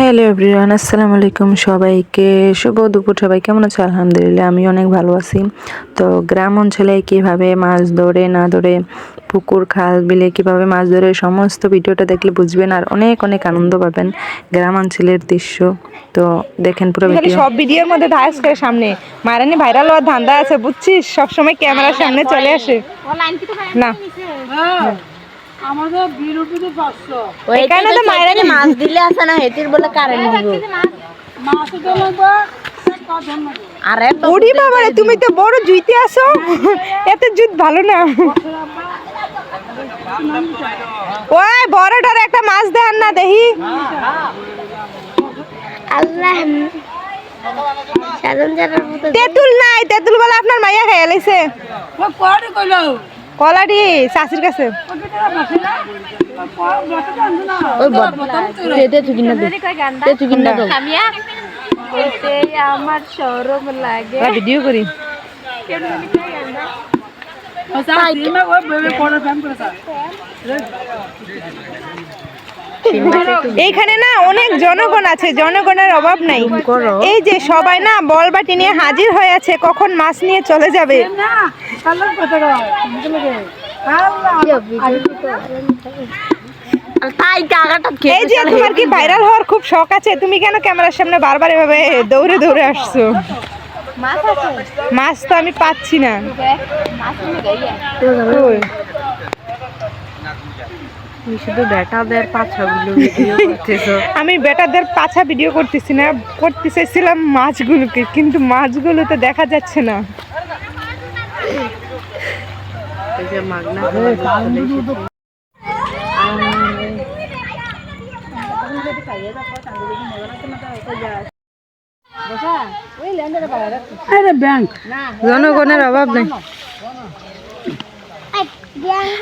Hello everyone আসসালামু আলাইকুম সবাইকে। শুভ দুপুর সবাই কেমন আছে? আলহামদুলিল্লাহ আমি অনেক ভালো আছি। তো গ্রাম অঞ্চলে কীভাবে মাছ ধরে না ধরে পুকুর খাল বিলে কীভাবে মাছ ধরে সমস্ত ভিডিওটা দেখলে বুঝবেন আর অনেক অনেক আনন্দ পাবেন গ্রাম অঞ্চলের দৃশ্য। তো দেখেন পুরো ভিডিও সব ভিডিওর মধ্যে ধাস করে সামনে। মারানি ভাইরাল হওয়ার ধান্দা আছে বুঝছিস? সবসময় ক্যামেরার সামনে চলে আসে। না। এখানে তো মায়েরানি মাছ দিলে আছে না হেতির বলে কারেন্ট দিব। আর বাবা রে, তুমি তো বড় জুইতে আসো এত জুত ভালো না। ওই বড়টার একটা মাছ দেন না দেখি। আল্লাহ তেঁতুল নাই তেঁতুল বলে আপনার মাইয়া খেয়ে লাইছে। কলাডি চাষির কাছে। ওই বদ তেতে তুই কিনা তে তুই কিনা দাও আমার সরম লাগে। ভিডিও করি। এইখানে না অনেক জনগণ আছে জনগণের অভাব নাই। এই যে সবাই না বল বাটি নিয়ে হাজির হয়ে আছে কখন মাছ নিয়ে চলে যাবে? টাকাটা এই যে তোমার কি ভাইরাল হওয়ার খুব শখ আছে? তুমি কেন ক্যামেরার সামনে বারবার এভাবে দৌড়ে দৌড়ে আসছো? মাছ তো আমি পাচ্ছি না। শুধু বেটাদের পাছাগুলো ভিডিও করতেছো। আমি বেটাদের পাছা ভিডিও করতেছি না করতে চাইছিলাম মাছগুলোকে কিন্তু মাছগুলো তো দেখা যাচ্ছে না। এই যে মাগনা জনগণের অভাব নেই।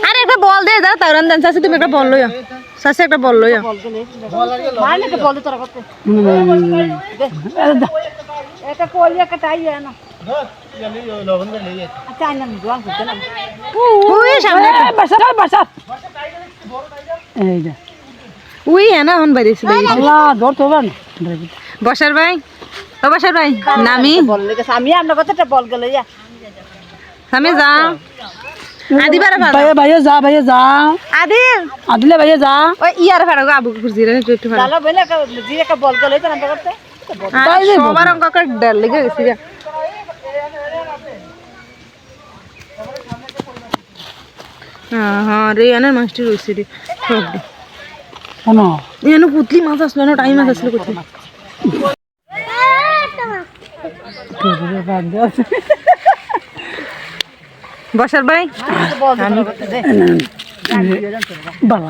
আরে একটা বল দে দাও তার দেন। চাষি তুমি একটা বল লইয়া। চাষি একটা বল লইয়া। উই সামনে উই এনা হন বাইরেছি বসার ভাই? ও বসার ভাই নামি। আমি আপনার কথা বল গেলে যা আমি যা আদি বারে ভাড়া ভাইয়া ভাইয়া যা ভাইয়া যা আদি। আদিলে ভাইয়া যা ওই ইয়ার ভাড়া গো আবু খুঁজি রে একটু ভাড়া। তাহলে বলে জি একটা বল গেলে তো আপনার করতে। আর সবার অঙ্ক করে ডর লেগে গেছি হ্যাঁ হ্যাঁ রে এনার মাছটি রয়েছে রে। সব পুতলি মাছ আসলো না টাইম মাছ আসলো কোথায়? বসার ভাই? বাবা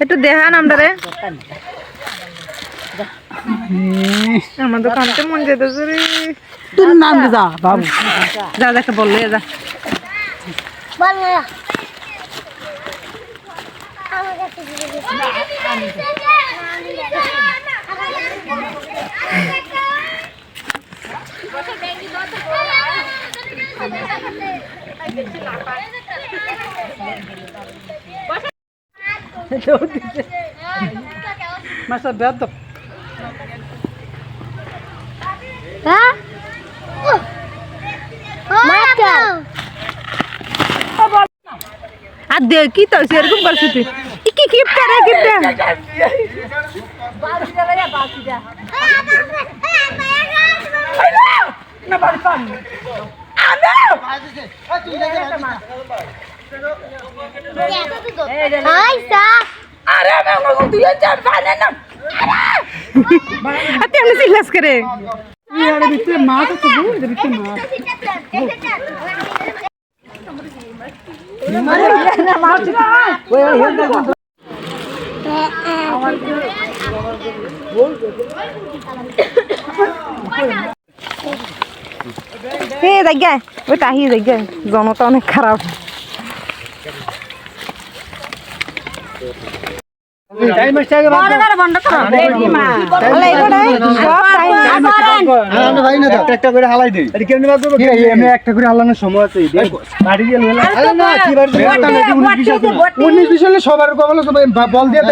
একটু দেখান আমরা রে। আমার তো কামতে মন যেতেছে রে তোর নাম যা বাবু। যা দেখে বললে যা। মাস্টার বেদ তো। আর দে কি তো এরকম পরিস্থিতি কি কি কিপটা রে কিপটা আর তেমনি চিল্লাস করে এর ভিতরে মাছ আছে গো এর ভিতরে মাছ হে জায়গা ওই তাহি জায়গা জনতা অনেক খারাপ একটা করে হালাই দিই একটা করে হালানোর সময় আছে। উনিশ বিশ সবার কবলে বল দিয়ে